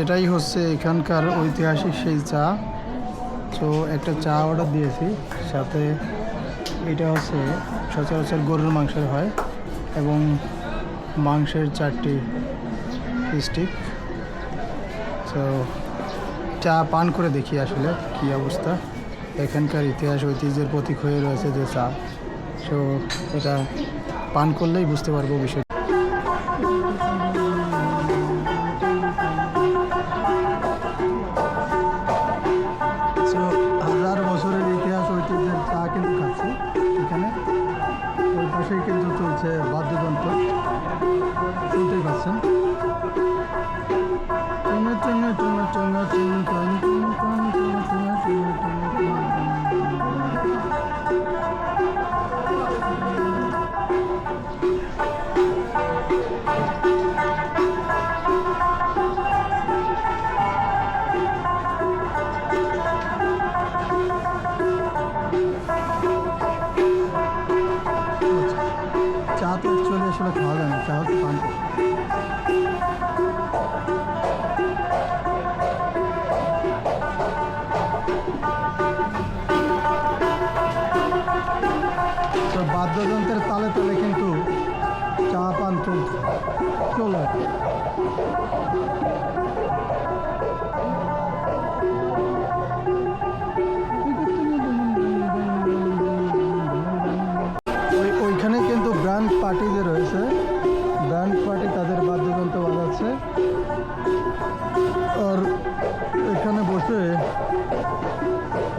এটাই হচ্ছে এখানকার ঐতিহাসিক সেই চা। তো একটা চা অর্ডার দিয়েছি, সাথে এটা হচ্ছে সচরাচর গরুর মাংসের হয় এবং মাংসের চারটি স্টিক তো চা পান করে দেখি আসলে কি অবস্থা। এখানকার ইতিহাস ঐতিহ্যের প্রতীক হয়ে রয়েছে যে চা। তো এটা পান করলেই বুঝতে পারব বিষয় বসেই কিন্তু চলছে বাদ্যযন্ত্র। শুনতেই পাচ্ছেন। চুনো চুনো চুনো চুনো চুনো চা তো অ্যাকচুয়ালি আসলে খাওয়া যায় না চা হচ্ছে পান তো বাদ্যযন্ত্রের তালে তালে কিন্তু চা পান চলছে। চলে।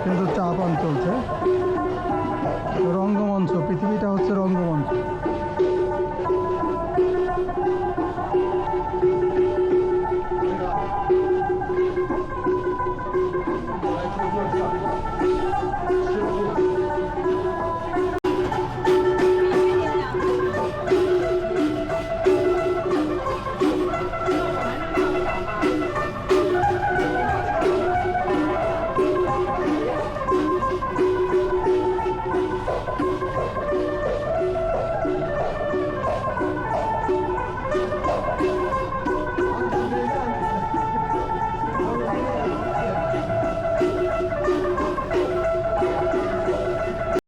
কিন্তু চা পান চলছে রঙ্গমঞ্চ পৃথিবীটা হচ্ছে রঙ্গমঞ্চ। Thank you.